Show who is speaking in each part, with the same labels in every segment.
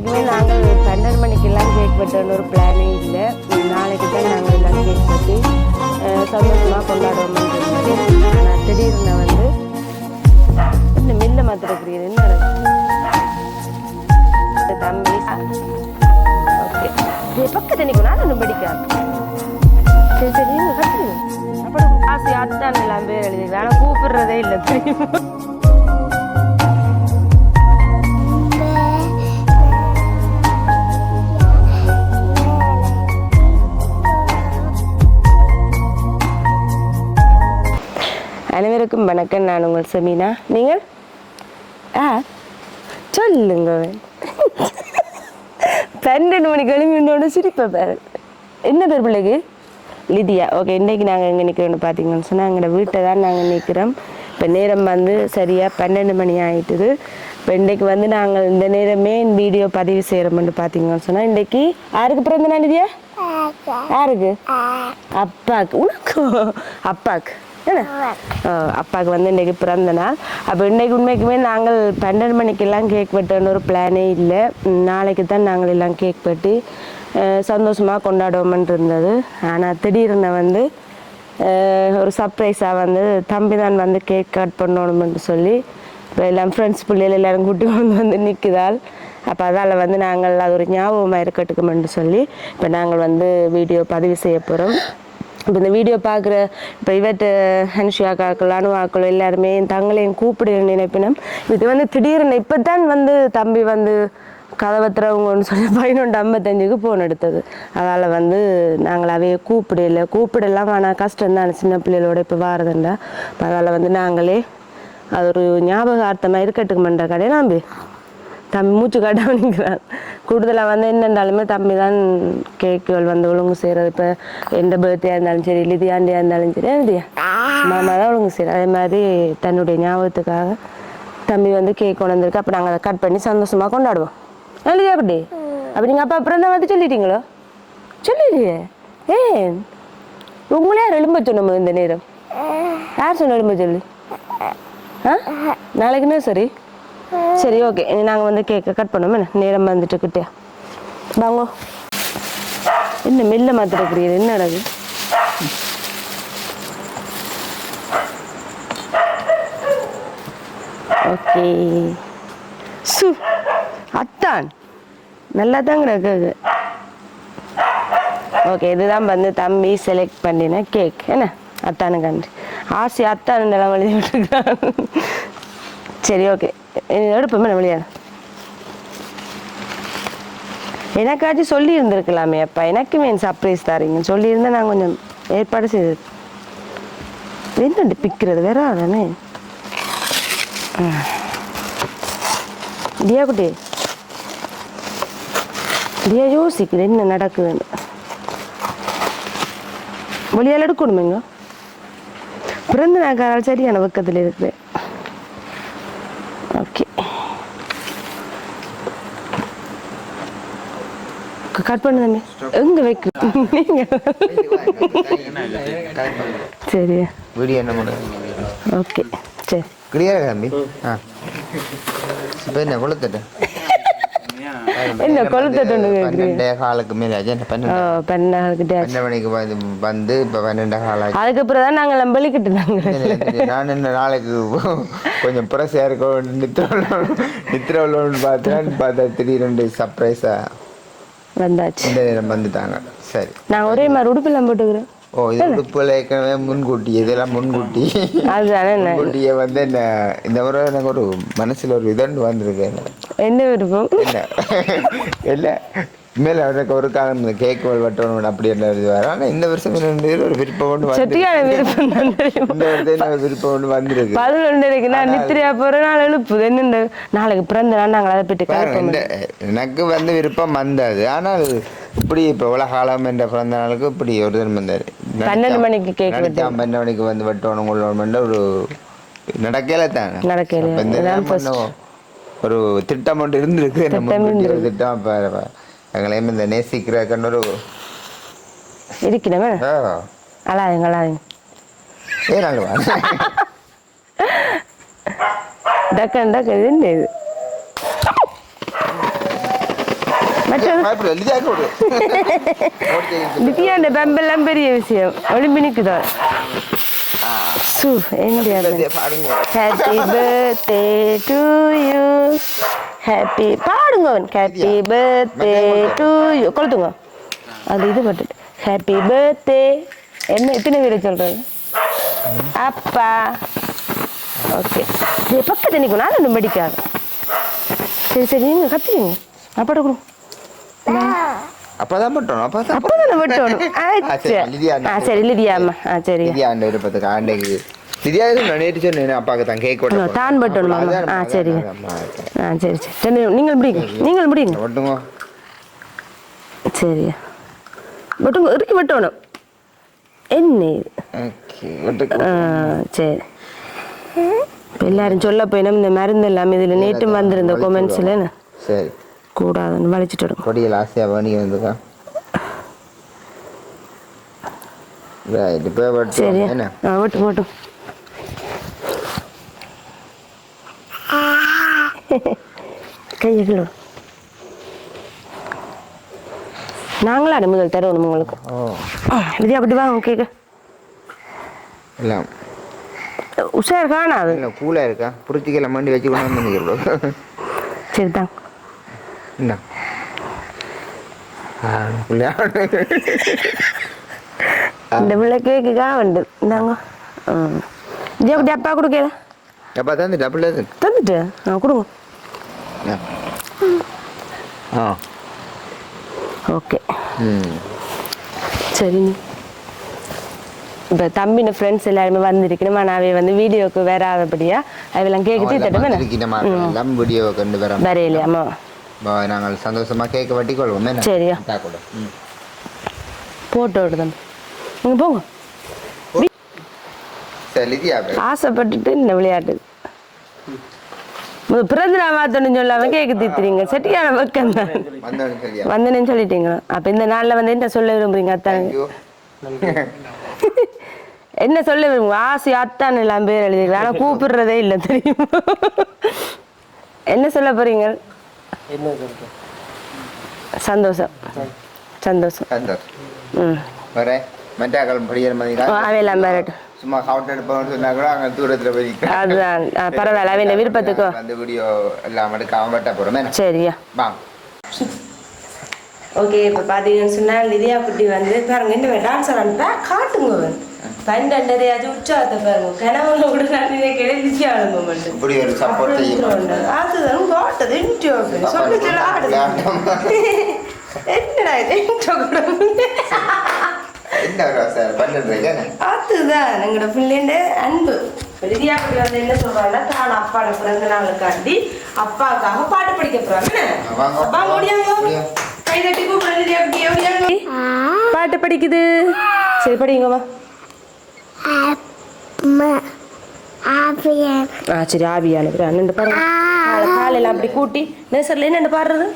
Speaker 1: இதுவே நாங்கள் பன்னெண்டு மணிக்கெல்லாம் கேக் வெட்டணும்னு ஒரு பிளானே இல்லை. நாளைக்கு தான் நாங்கள் எல்லாம் கேக் வெட்டி சந்தோஷமாக கொண்டாடுவோம் ஆனால் திடீர்னு வந்து இந்த மில்ல மாத்திரக்கிறீங்க என்ன தம்பி ஓகே. பக்கத்து நிற்கும் நான் ஒன்றும் படிக்காது சரி சரி நீங்கள் அப்புறம் காசு அத்தான் எல்லாம் பேர் எழுதிருக்கேன் ஆனால் கூப்பிடுறதே இல்லை தெரியுமா? அனைவருக்கும் வணக்கம். நான் உங்கள் செமீனா. நீங்கள்? ஆ சொல்லுங்க. பன்னெண்டு மணிக்கு எழுப்பி என்னோட சிரிப்பை பாரு. என்ன பேர் பிள்ளைக்கு? லிதியா. ஓகே இன்றைக்கு நாங்கள் எங்கே நிற்கிறோம்னு பார்த்தீங்கன்னு சொன்னால் எங்களோட வீட்டை தான் நாங்கள் நிற்கிறோம் இப்போ நேரம் வந்து சரியாக பன்னெண்டு மணி ஆயிட்டுது. இப்போ இன்றைக்கு வந்து நாங்கள் இந்த நேரமே வீடியோ பதிவு செய்கிறோம்னு பார்த்தீங்கன்னு சொன்னால் இன்றைக்கு யாருக்கு பிறந்த நாள் லிதியா? யாருக்கு? அப்பாக்கு. உனக்கு? அப்பாக்கு. என்ன அப்பாவுக்கு வந்து இன்றைக்கி பிறந்த நாள் அப்போ இன்றைக்கு உண்மைக்குமே நாங்கள் பன்னெண்டு மணிக்கெல்லாம் கேக் வெட்டணும்னு ஒரு பிளானே இல்லை. நாளைக்கு தான் நாங்கள் எல்லாம் கேக் வெட்டி சந்தோஷமாக கொண்டாடுவோம்னு இருந்தது. ஆனால் திடீர்னு வந்து ஒரு சர்ப்ரைஸாக வந்து தம்பி தான் வந்து கேக் கட் பண்ணணும்னு சொல்லி இப்போ எல்லாம் ஃப்ரெண்ட்ஸ் பிள்ளைகள் எல்லோரும் கூட்டி கொண்டு வந்து நிற்குதால் அப்போ அதால் வந்து நாங்கள் அது ஒரு ஞாபகமாக இருக்கட்டுக்குமென்று சொல்லி இப்போ நாங்கள் வந்து வீடியோ பதிவு செய்ய போகிறோம் இப்போ இந்த வீடியோ பார்க்குற இப்போ இவட்டு ஹன்ஷியாக்காக்கள் அணுவாக்கள் எல்லாருமே தங்களையும் கூப்பிட நினைப்பினம் இது வந்து திடீர்னு இப்போ தான் வந்து தம்பி வந்து கதவை திறவுங்கன்னு சொல்லி பதினொன்று ஐம்பத்தஞ்சுக்கு ஃபோன் எடுத்தது. அதால் வந்து நாங்கள் அவைய கூப்பிடல. கூப்பிடலாம் ஆனால் கஷ்டம் தான் சின்ன பிள்ளைகளோட இப்போ வாரதுண்டா. அதால் வந்து நாங்களே அது ஒரு ஞாபகார்த்தமாக இருக்கட்டுக்கு இருக்கட்டுக்குமெண்டா கடை நம்பி? தம்பி மூச்சு காட்டாம நிற்கிறான் கூடுதலாக வந்து என்னென்றாலுமே தம்பி தான் கேக்குகள் வந்து ஒழுங்கு செய்கிறது இப்போ எந்த பர்த்டே இருந்தாலும் சரி லிதியாண்டியாக இருந்தாலும் சரி லிதியா? மாமா தான் ஒழுங்கு செய்கிறோம் அதே மாதிரி தன்னுடைய ஞாபகத்துக்காக தம்பி வந்து கேக் கொண்டு வந்திருக்கு. அப்போ நாங்கள் அதை கட் பண்ணி சந்தோஷமாக கொண்டாடுவோம். லிதியா குட்டி அப்போ நீங்கள் அப்பா பிறந்த மாதிரி சொல்லிட்டீங்களோ? சொல்லிடுறியே ஏன்? உங்களே யார் எழும்ப சொன்னோம் இந்த நேரம்? யார் சொன்ன எழும்ப சொல்லி? ஆ? நாளைக்குன்னா சரி சரி ஓகே நாங்கள் வந்து கேக்கை கட் பண்ணுவோம். என்ன? நேரம் வந்துட்டு வாங்கோ. என்ன மெல்ல மாத்திரக்கிறீங்க? என்ன அடகு ஓகே சு. அத்தான். நல்லா தான் கிடக்குது ஓகே இதுதான் வந்து தம்பி செலக்ட் பண்ணின கேக் என்ன? அத்தானுக்காண்டி. ஆசை அத்தான் எல்லாம் எழுதி விட்டுருக்கான். சரி ஓகே எடுப்போமே வெளியான எனக்காச்சும் சொல்லி இருந்திருக்கலாமே அப்பா என் சர்ப்ரைஸ் தாரீங்க சொல்லியிருந்தேன் நான் கொஞ்சம் ஏற்பாடு செய்தது என்னண்டு பிக்கிறது? வேற தானே தியா குட்டி. தியா யோசிக்குது என்ன நடக்குதுன்னு. ஒளியால் எடுக்கணுமேங்க? பிறந்த நாக்காரால் சரியான பக்கத்தில் இருக்குது. ஓகே கட் பண்ணு தம்பி எங்க வைக்க நீங்க சரி.
Speaker 2: வீடியோ என்ன பண்ணுறது
Speaker 1: ஓகே சரி.
Speaker 2: கிளியரா தம்பி ஆ. இப்போ என்ன கொளுத்துட்டு?
Speaker 1: என்ன ஒண்ணு கேக்குறீங்க?
Speaker 2: பன்னெண்டே காலுக்கு மேலே பன்னெண்டு மணிக்கு வந்து வந்து இப்போ பன்னெண்டே கால் ஆச்சு
Speaker 1: அதுக்கப்புறம் தான் நாங்கள் நம்பளிக்கிட்டு நாங்கள்
Speaker 2: நான் என்ன நாளைக்கு கொஞ்சம் புரசையாக இருக்கும் நித்திர நித்திர உள்ளோன்னு பார்த்தேன் பார்த்தா திடீர்னு சர்ப்ரைஸாக
Speaker 1: வந்தாச்சு
Speaker 2: இந்த நேரம் வந்துட்டாங்க சரி
Speaker 1: நான் ஒரே மாதிரி உடுப்பெல்லாம் போட்டுக்கிறேன்
Speaker 2: ஓ இது உடுப்புல ஏற்கனவே முன்கூட்டி இதெல்லாம் முன்கூட்டி.
Speaker 1: அதுதானே என்ன?
Speaker 2: முன்கூட்டியே வந்து என்ன இந்த முறை எனக்கு ஒரு மனசுல ஒரு இதண்டு வந்திருக்கு
Speaker 1: என்ன விருப்பம்?
Speaker 2: என்ன? இல்லை மேல எனக்கு ஒரு காலம் இந்த கேக் வட்டணும் அப்படி எல்லாம் இது வர ஆனால் இந்த வருஷம் என்ன ஒரு விருப்பம் ஒன்று
Speaker 1: செட்டியான விருப்பம்
Speaker 2: இந்த வருஷம் என்ன விருப்பம் ஒன்று வந்திருக்கு.
Speaker 1: பதினொன்றரைக்கு நான் நித்திரையா போற நாள் எழுப்புது. என்ன நாளைக்கு பிறந்த நாள் நாங்கள் அதை
Speaker 2: இந்த எனக்கு வந்து விருப்பம் வந்தது. ஆனால் இப்படி இப்போ உலகாலம் என்ற பிறந்த நாளுக்கு இப்படி ஒரு தினம் வந்தார்.
Speaker 1: பன்னெண்டு மணிக்கு cake
Speaker 2: நினைச்சா பன்னெண்டு மணிக்கு வந்து வெட்டணும் கொள்ளணும் ஒரு நடக்கல தானே. ஒரு திட்டம் ஒன்று இருந்திருக்கு. நம்ம
Speaker 1: திட்டம்
Speaker 2: இப்போ எங்களையும் இந்த நேசிக்கிறக்கன்னு ஒரு
Speaker 1: இருக்கணுமே. அழாதுங்க அழாதுங்க.
Speaker 2: ஏன்
Speaker 1: டக்கன் டக்கு இது மற்ற
Speaker 2: பயப்பட லிதியா
Speaker 1: லிதியாண்ட பெம்பெல்லாம் பெரிய விஷயம். ஒளிம்பி நிற்குதோ சு
Speaker 2: பாருங்க
Speaker 1: happy birthday to you happy பாடுங்க ஹாப்பி பர்த்டே டு யூ கொளுத்துங்க. அது இது பட்டு ஹாப்பி பர்த்டே என்ன எத்தனை பேர் சொல்றது? அப்பா. ஓகே இது பக்கத்து நிற்கும் நான் ஒன்றும் படிக்காது. சரி சரி நீங்கள் கத்துவீங்க அப்பாட்ட கொடுங்க
Speaker 2: அப்பதான் பட்டோம் அப்பதான்
Speaker 1: அப்போ தானே விட்டோணும்
Speaker 2: ஆ, சரி, லிதியா
Speaker 1: அம்மா ஆ சரி
Speaker 2: லிதியா ஆண்டைக்கு லிதியா சொன்னேன் தான் கேக்
Speaker 1: ஆ, தான் பட்டணும். ஆ, சரி. ஆ சரி சரி நீங்கள் முடிங்க நீங்கள் முடிங்க
Speaker 2: ஒட்டுங்க
Speaker 1: சரி விட்டுங்க இறுக்கி விட்டணும் என்ன சரி எல்லாரும் சொல்ல போயினோம் இந்த மருந்து எல்லாம் இதில் நேற்று வந்திருந்த கொமெண்ட்ஸில்
Speaker 2: சரி
Speaker 1: கூடாதுன்னு வலிச்சுட்டு விடுங்க
Speaker 2: கொடியில் ஆசையாக பண்ணி வந்துக்கா. இப்போ
Speaker 1: சரி. விட்டு விட்டு கையை கீழே விடு. நாங்களா முதல் தருவோம் உங்களுக்கு? விதியா அப்படி வாங்க கேட்க
Speaker 2: இல்லை.
Speaker 1: உஷார் காணாது
Speaker 2: இல்லை கூலாக இருக்கா? புரிச்சிக்கல மண்டி வச்சு கொண்டு வந்து
Speaker 1: சரி தான்
Speaker 2: என்ன?
Speaker 1: இந்த பிள்ளை கேக்குக்கா வந்து இந்தாங்க அப்படி அப்பா கொடுக்கல
Speaker 2: அப்பா தான் இந்த டபுள் அது
Speaker 1: தந்துட்டு ஆ கொடுங்க
Speaker 2: ஆ
Speaker 1: ஓகே
Speaker 2: ம்
Speaker 1: சரி இப்போ தம்பின ஃப்ரெண்ட்ஸ் எல்லாருமே வந்திருக்கணும் நாவே வந்து வீடியோக்கு வராதபடியா அதெல்லாம் கேக்கு தீர்த்தட்டுமே
Speaker 2: இருக்கின்ற எல்லாம் வீடியோ கண்டு நாங்கள் சந்தோஷமா கேட்க வட்டி கொள்வோம் என்ன?
Speaker 1: சரியா. போட்டோ எடுத்தோம் நீங்கள் போங்க. ஆசைப்பட்டுட்டு இந்த விளையாட்டு. பிறந்த நான் பார்த்தோன்னு சொல்லாம கேக்கு தீர்த்துறீங்க செட்டியான பக்கம் தான். வந்தேன்னு சொல்லிட்டீங்க அப்ப இந்த நாள்ல வந்து என்ன சொல்ல விரும்புறீங்க அத்தான்
Speaker 2: ஐயோ
Speaker 1: என்ன சொல்ல விரும்புங்க? ஆசை அத்தான் எல்லாம் பேர் எழுதிருக்கேன் ஆனா கூப்பிடுறதே இல்லை தெரியுமா? என்ன சொல்ல போறீங்க? சந்தோஷம். சந்தோஷம்.
Speaker 2: வரேன் மெட்டாக்கள் படிக்கிற மாதிரி
Speaker 1: ஓ, அவையெல்லாம் பேரட்டும்
Speaker 2: சும்மா கவுண்ட் எடுப்போம்னு சொன்னா கூட அங்கே தூரத்தில் போய் நிக்கிறேன்.
Speaker 1: அதுதான். ஆ, பரவாயில்ல. அவன் விருப்பத்துக்கோ.
Speaker 2: அந்த வீடியோ எல்லாம் எடுக்காம வெட்ட போகிறோமே
Speaker 1: சரியா
Speaker 2: வாங்க
Speaker 1: ஓகே இப்போ பார்த்தீங்கன்னு சொன்னால் லிதியா குட்டி வந்து பாருங்க என்ன டான்ஸ் ஆடுறா காட்டுங்க பன்னெண்டரையாச்சும் உற்சாகத்தை பாருங்க கனவுல கூட நான் நினைக்கிறேன் லிதியா ஆடுங்க மட்டும்
Speaker 2: இப்படி ஒரு சப்போர்ட் செய்ய
Speaker 1: அதுதான் காட்டது இன்ட்ரோ சொல்லி சொல்ல ஆடுது என்னடா இது intro கூட அதுதான் எங்களோட பிள்ளைண்ட அன்பு லிதியா குட்டி வந்து என்ன சொல்றாங்கன்னா தான் அப்பாட பிறந்த நாளுக்காண்டி அப்பாவுக்காக பாட்டு படிக்க போறாங்க
Speaker 2: வாங்க.
Speaker 1: அப்பா முடியாங்க
Speaker 2: முடியும்.
Speaker 1: கை தட்டி கூப்பிடுறது லிதியா குட்டி ஓடியாங்க பாட்டு படிக்குது சரி படிங்கம்மா ஆ சரி ஆவியானது அண்ணன் பாருங்க. காலை காலையில் அப்படி கூட்டி நேசரில் என்னென்ன பாடுறது?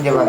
Speaker 3: இப்போ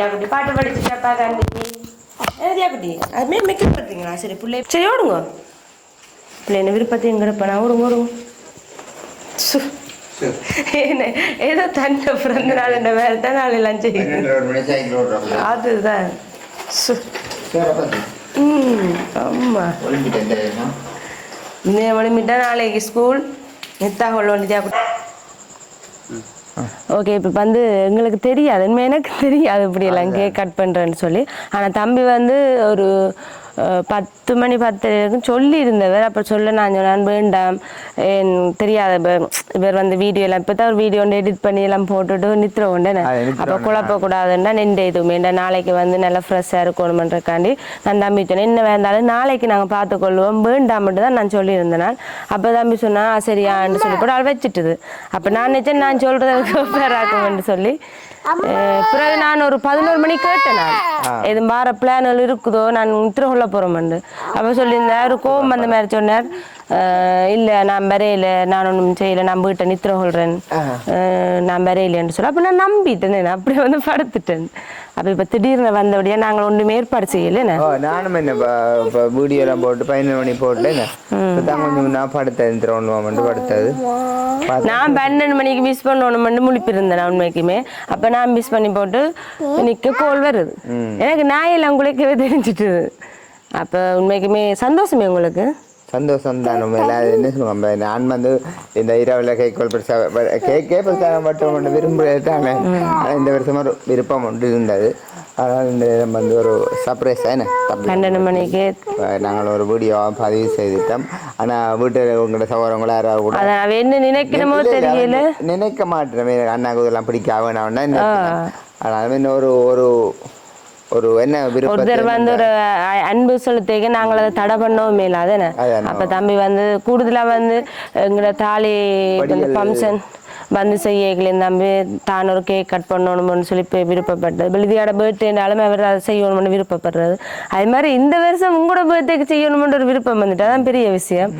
Speaker 1: அப்படி பாட்டு படிச்சுட்டாப்பா கண்டிப்பி ஏதியா குட்டி? அதுமே மேக்கப் பண்ணுறீங்களா சரி பிள்ளை சரி ஓடுங்க. பிள்ளை என்ன விருப்பத்தையும் கிடப்பா ஓடுங்க ஓடுங்க. சு. என்ன ஏதோ தன்னை பிறந்த நாள் என்ன வேறு தான் நாள் எல்லாம் செய்யும் அதுதான். ம் ஆமாம் இந்த மணிமிட்டா நாளைக்கு ஸ்கூல் நித்தா கொள்ள வேண்டியதா ஓகே இப்போ வந்து எங்களுக்கு தெரியாது. எனக்கு தெரியாது இப்படி எல்லாம் கேக் கட் பண்ணுறேன்னு சொல்லி. ஆனால் தம்பி வந்து ஒரு பத்து மணி பத்து வரைக்கும் சொல்லி இருந்தவர் அப்போ சொல்ல நான் சொன்னேன் வேண்டாம். என் தெரியாத இவ- இவர் வந்து வீடியோ எல்லாம் இப்போ தான் ஒரு வீடியோ ஒன்று எடிட் பண்ணி எல்லாம் போட்டுட்டு நித்திர
Speaker 2: நித்திர
Speaker 1: அப்போ குழப்பக்கூடாதுன்னா நின்று எதுவுமே இந்த நாளைக்கு வந்து நல்லா ஃப்ரெஷ்ஷாக இருக்கணுமன்றக்காண்டி நான் தம்பி சொன்னேன் என்ன வேண்டாலும் நாளைக்கு நாங்கள் பார்த்துக்கொள்வோம். வேண்டாம் மட்டும் தான் நான் சொல்லியிருந்தேன் நான். அப்போ தம்பி சொன்னா "ஆ, சரியான்னு சொல்லி போட்டு அவள் வச்சுட்டுது. அப்போ நான் நினச்சேன் நான் சொல்கிறதுக்கு பேராக்கும்னு சொல்லி. பிறகு நான் ஒரு பதினோரு மணி கேட்டேன் நான். எதுவும் வார பிளான்கள் இருக்குதோ நான் நித்திர கொள்ள போகிறோம்ண்டு அப்போ சொல்லியிருந்தேன் ஒரு கோவம் அந்த மாதிரி சொன்னார். இல்லை நான் வரையில நான் ஒன்றும் செய்யலை நான் வீட்டை நித்திர கொள்றேன். அஹ், நான் வரையிலேன்னு சொல்லி அப்போ நான் நம்பிட்டேன் அப்படியே வந்து படுத்துட்டேன். அப்போ இப்போ திடீர்னு வந்தபடியா நாங்கள் ஒன்றுமே ஏற்பாடு செய்யலை
Speaker 2: ஓ நானும் என்ன இப்போ வீடியோலாம் போட்டு பதினொரு மணி போட்டு என்ன இப்போ தான் கொஞ்சம் நான் படுத்தது திருவண்ணாம மட்டும் படுத்தது.
Speaker 1: நான் பன்னெண்டு மணிக்கு மிஸ் பண்ணணும்னு முழிப்பிருந்தேன் நான் உண்மைக்குமே. அப்போ நான் மிஸ் பண்ணி போட்டு நிற்க கோல் வருது. எனக்கு நாயெல்லாம் குளிக்கவே தெரிஞ்சிட்டு. அப்போ உண்மைக்குமே சந்தோஷமே உங்களுக்கு?
Speaker 2: சந்தோஷம் தான். நம்ம எல்லாரும் என்ன சொல்லுவாங்க நான் வந்து இந்த இரவில் கேக் பெருசா கேக்கே பெருசாக மட்டும் ஒன்று விரும்புறது தானே. ஆனால் இந்த வருஷம் ஒரு விருப்பம் ஒன்று இருந்தது. அதனால் இந்த நேரம் வந்து ஒரு சர்ப்ரைஸ்
Speaker 1: பன்னெண்டு மணிக்கு.
Speaker 2: நாங்கள் ஒரு வீடியோ பதிவு செய்துட்டோம். ஆனால் வீட்டில் உங்களோட சகோதரங்களா யாராவது கூட?
Speaker 1: என்ன நினைக்கணுமோ தெரியல.
Speaker 2: நினைக்க மாட்டேன். அண்ணாக்கு இதெல்லாம் பிடிக்க வேணாம்னா அதனால இன்னும் ஒரு ஒரு என்ன
Speaker 1: ஒருத்தர் வந்து ஒரு அன்பு செலுத்திக்க நாங்கள் அதை தடை பண்ணவும் மேலாதானே
Speaker 2: அதான்.
Speaker 1: அப்ப தம்பி வந்து கூடுதலா வந்து எங்களோட தாலி ஃபங்க்ஷன் வந்து செய்யக்கலையும் தம்பி தான் ஒரு கேக் கட் பண்ணணும்னு சொல்லி போய் விருப்பப்பட்டது. விழுதியோட பர்த்டேனாலும் அவர் அதை செய்யணும்னு விருப்பப்படுறது அது மாதிரி இந்த வருஷம் உங்களோட பர்த்டேக்கு செய்யணும்னு ஒரு விருப்பம் வந்துட்டு அதான் பெரிய விஷயம்.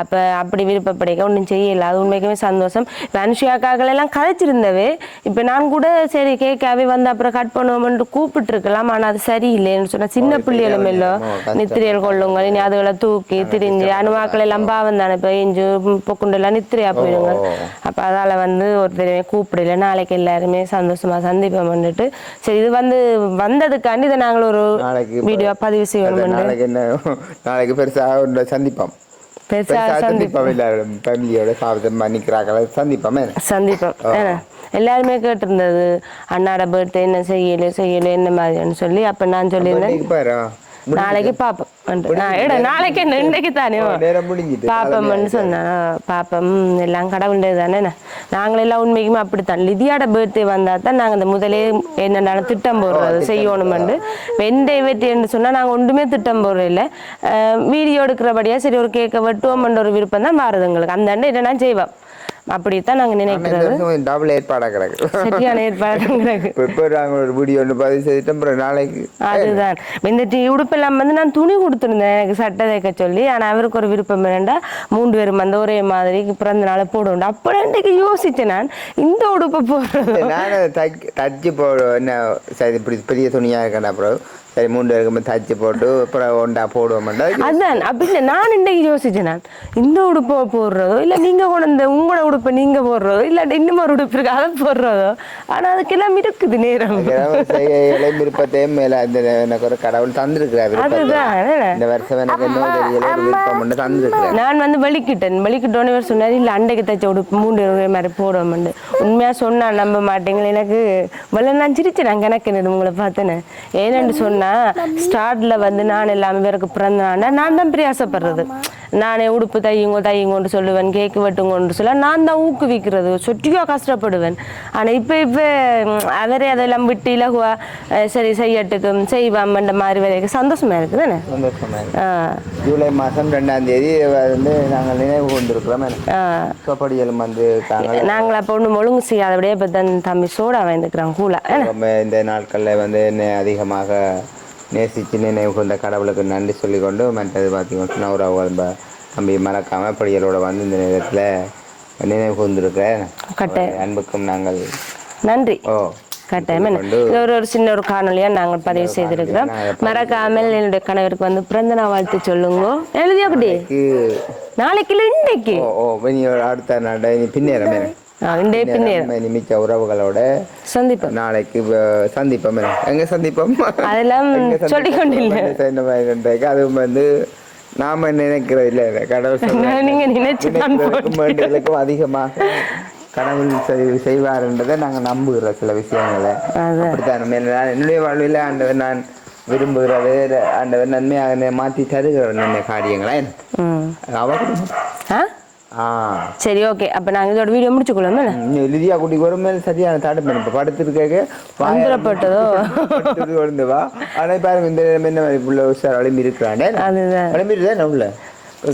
Speaker 1: அப்ப அப்படி விருப்பப்படைக்க ஒன்றும் செய்யல. அது உண்மைக்குமே சந்தோஷம். இப்போ அனுஷியாக்காக்கள் எல்லாம் கதைச்சிருந்தவே இப்போ நான் கூட சரி கேக்காவே வந்து அப்புறம் கட் பண்ணுவோம்னு கூப்பிட்டு இருக்கலாம் ஆனா அது சரியில்லைன்னு சொன்னா சின்ன பிள்ளைகளும் இல்லை. நித்திரையல் கொள்ளுங்க இனி அதுகளை தூக்கி திரிஞ்சு அணுவாக்கள் எல்லாம் பாவம் தானே. இப்போ இஞ்சு பொக்குண்டு எல்லாம் நித்திரையா போயிடுங்க அப்ப அதால வந்து ஒருத்தரையுமே கூப்பிடல. நாளைக்கு எல்லாருமே சந்தோஷமா சந்திப்போம் பண்ணிட்டு சரி இது வந்து வந்ததுக்காண்டி இதை நாங்கள் ஒரு வீடியோ பதிவு செய்யணும்
Speaker 2: நாளைக்கு என்ன நாளைக்கு பெருசாக ஒரு சந்திப்போம்.
Speaker 1: பெருசா சந்திப்போம்.
Speaker 2: சந்திப்போம். எல்லாரும் ஃபேமிலியோட சாப்பிட்டு மன்னிக்கிறாங்கள சந்திப்போம்?
Speaker 1: சந்திப்போம். எல்லாருமே கேட்டிருந்தது. அண்ணாட பர்த்டே என்ன செய்யல செய்யல என்ன மாதிரின்னு சொல்லி. அப்ப நான் சொல்லியிருந்தேன். நாளைக்கு பாப்போம். எடா நாளைக்கு என்ன? இன்னைக்கு தானே. பாப்பம்னு சொன்னேன் பாப்பம் எல்லாம் கடவுண்டே தானே? நாங்களெல்லாம் உண்மைக்குமே அப்படித்தான். லிதியாட பர்த்டே வந்தா தான் நாங்கள் இந்த முதலே என்னென்ன திட்டம் போடுறது செய்யணுமெண்டு வெண்டை வெட்டின்னு சொன்னா நாங்க ஒன்றுமே திட்டம் போடுறது இல்லை வீடியோ எடுக்கிறபடியா சரி ஒரு கேக்கை வெட்டுவோம்ன்ற ஒரு விருப்பம் தான் மாறுது எங்களுக்கு. அந்த அண்டை என்னன்னா செய்வோம் அப்படித்தான் நாங்க
Speaker 2: வருஷம் டபுள் கிடக்கு.
Speaker 1: சரியான ஏற்பாடுங்கிறது
Speaker 2: இப்போ நாங்கள் ஒரு வீடியோ ஒன்று பதிவு செய்துட்டோம் அப்புறம் நாளைக்கு
Speaker 1: அதுதான். இந்த டி உடுப்பெல்லாம் வந்து நான் துணி கொடுத்துருந்தேன் எனக்கு சட்டை தைக்க சொல்லி. ஆனா அவருக்கு ஒரு விருப்பம் என்னண்டா மூன்று பேரும் வந்து ஒரே மாதிரி பிறந்த நாளை போடுவோம் அப்போ இன்றைக்கு யோசிச்சேன் நான் இந்த உடுப்பை போடுறது.
Speaker 2: நான் தச்சு போடு என்ன சரி இப்படி பெரிய துணியாக இருக்கேன் அப்புறம் சரி மூணு பேருக்கு தச்சு போட்டு அப்புறம் ஒண்டா போடுவோம்டா
Speaker 1: அதான் அப்படி இல்லை நான் இன்றைக்கு யோசிச்சேன்? நான் இந்த உடுப்பை போடுறதோ இல்லை நீங்க கொண்டு வந்த உங்களோட உடுப்பை நீங்க போடுறதோ இல்லாட்டி இன்னும் ஒரு உடுப்பு இருக்கு அதை போடுறதோ? ஆனா அதுக்கெல்லாம் இருக்குது நேரம்.
Speaker 2: விருப்பத்தையும் மேல இந்த எனக்கு ஒரு கடவுள் தந்திருக்கிறார்? இந்த வருஷம் எனக்கு என்ன விருப்பம் ஒன்று தந்திருக்கிறார்
Speaker 1: நான் வந்து வெளிக்கிட்டேன் வெளிக்கிட்டோன்னு இவர் சொன்னார் இல்லை அண்டைக்கு தைச்ச உடுப்பு மூன்று மாதிரி போடுவோம்னு உண்மையா சொன்னா நம்ப மாட்டீங்களே எனக்கு வெளில நான் சிரிச்சேன். நான் கணக்கு உங்களை பார்த்தேன்னு. ஏன்னு சொன்னா ஸ்டார்ட்ல வந்து நான் எல்லாமே பேருக்கு பிறந்த நாள்னா நான் தான் பிரியாசப்படுறது நானே உடுப்பு தையுங்கோ தையுங்கோன்னு சொல்லுவேன் கேக்கு வெட்டுங்கோன்னு சொல்ல நான் தான் ஊக்குவிக்கிறது. சொட்டியோ கஷ்டப்படுவேன். ஆனா இப்ப இப்ப அவரே அதெல்லாம் விட்டு இலகுவா சரி செய்யட்டுக்கும் செய்வாமன்ற மாதிரி வரைக்கும் சந்தோஷமா இருக்குது தானே?
Speaker 2: சந்தோஷமா இருக்கு.
Speaker 1: ஆ.
Speaker 2: ஜூலை மாதம் ரெண்டாம் தேதி வந்து நாங்கள் நினைவு கொண்டிருக்கிறோம் சொப்படியலும் வந்து
Speaker 1: நாங்கள் அப்போ ஒன்றும் ஒழுங்கு செய்யாதபடியே இப்போ தன் தம்பி சோடா வாங்கிக்கிறான் கூலா
Speaker 2: இந்த நாட்களில் வந்து என்னை அதிகமாக நேசித்து நினைவு கொண்ட கடவுளுக்கு நன்றி சொல்லிக்கொண்டு மற்றது பார்த்தீங்கன்னா உறவுகள் ப- தம்பி மறக்காமல் படிகளோட வந்து இந்த நேரத்தில் நினைவு கூர்ந்திருக்கிறேன்
Speaker 1: கட்டாயம்.
Speaker 2: அன்புக்கும் நாங்கள்
Speaker 1: நன்றி.
Speaker 2: ஓ
Speaker 1: கட்டாயம் ஒரு ஒரு சின்ன ஒரு காணொலியா நாங்கள் பதிவு செய்திருக்கிறோம். மறக்காமல் என்னுடைய கணவருக்கு வந்து பிறந்த நாள் வாழ்த்து சொல்லுங்க. எழுதியா குட்டி?
Speaker 2: க்கு-
Speaker 1: நாளைக்கு இல்லை இன்றைக்கு
Speaker 2: ஓ ஓ ஒரு அடுத்த நாள் பின்னேறமே
Speaker 1: ஆ, இன்றைய பின்னேரம்
Speaker 2: இனி மிச்ச உறவுகளோட
Speaker 1: சந்திப்போம்
Speaker 2: நாளைக்கு சந்திப்போம்? எங்க சந்திப்போம்
Speaker 1: அதெல்லாம்? சொல்லிக் கொண்டில்லை.
Speaker 2: அதுவும் வந்து நாம நினைக்கிறது இல்லை. கடவுள்.
Speaker 1: நீங்க நினைச்சு
Speaker 2: அதிகமாக கடவுள் செய்- செய்வார்ன்றதை நாங்க நம்புகிறோம் சில விஷயங்களை. அப்படித்தான் என்னுடைய வாழ்வில் ஆண்டவர் நான் விரும்புகிற வேறு ஆண்டவர் நன்மையாக மாற்றி தருகிற நன்மை காரியங்களே
Speaker 1: ஆ சரி ஓகே அப்போ நாங்கள் இதோட வீடியோ முடிச்சுக்கொள்ளும் என்ன?
Speaker 2: ம், லிதியா குட்டிக்கு ஒரு மேல் சரியான தடுப்பு இப்போ படுத்துருக்க
Speaker 1: அந்தரப்பட்டதோ?
Speaker 2: விழுந்து வா. ஆனால் பாருங்க இந்த என்ன உள்ள சார் அழும்பி இருக்கிறானே
Speaker 1: அதுதான்.
Speaker 2: அழும்பிடுதான் உள்ள?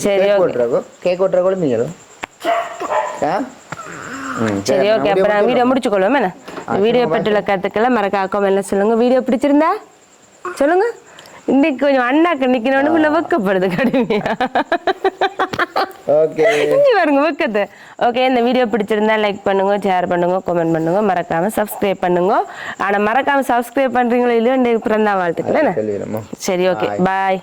Speaker 1: சரி.
Speaker 2: ஓட்டுறாக்கோ? கேக் ஓட்டுற குழம்பீங்களோ ஆ?
Speaker 1: சரி ஓகே அப்போ நாங்கள் வீடியோ
Speaker 2: முடிச்சுக்கலாம்.
Speaker 1: முடிச்சுக்கொள்ளும் என்ன? வீடியோ பற்றில கற்றுக்கல மறக்காம comment ல சொல்லுங்க? வீடியோ பிடிச்சிருந்தா? சொல்லுங்க. இன்னைக்கு கொஞ்சம் அண்ணாக்கு நிற்கணும்னு உள்ள வெக்கப்படுது கடுமையா.
Speaker 2: ஓகே
Speaker 1: பாருங்க வெக்கத்தை. ஓகே இந்த வீடியோ பிடிச்சிருந்தா லைக் பண்ணுங்க ஷேர் பண்ணுங்க கமெண்ட் பண்ணுங்க மறக்காம சப்ஸ்கிரைப் பண்ணுங்க. ஆனா மறக்காம சப்ஸ்கிரைப் பண்றீங்களோ இல்லையோ பிறந்தா வாழ்த்துக்கள் சரி ஓகே பாய்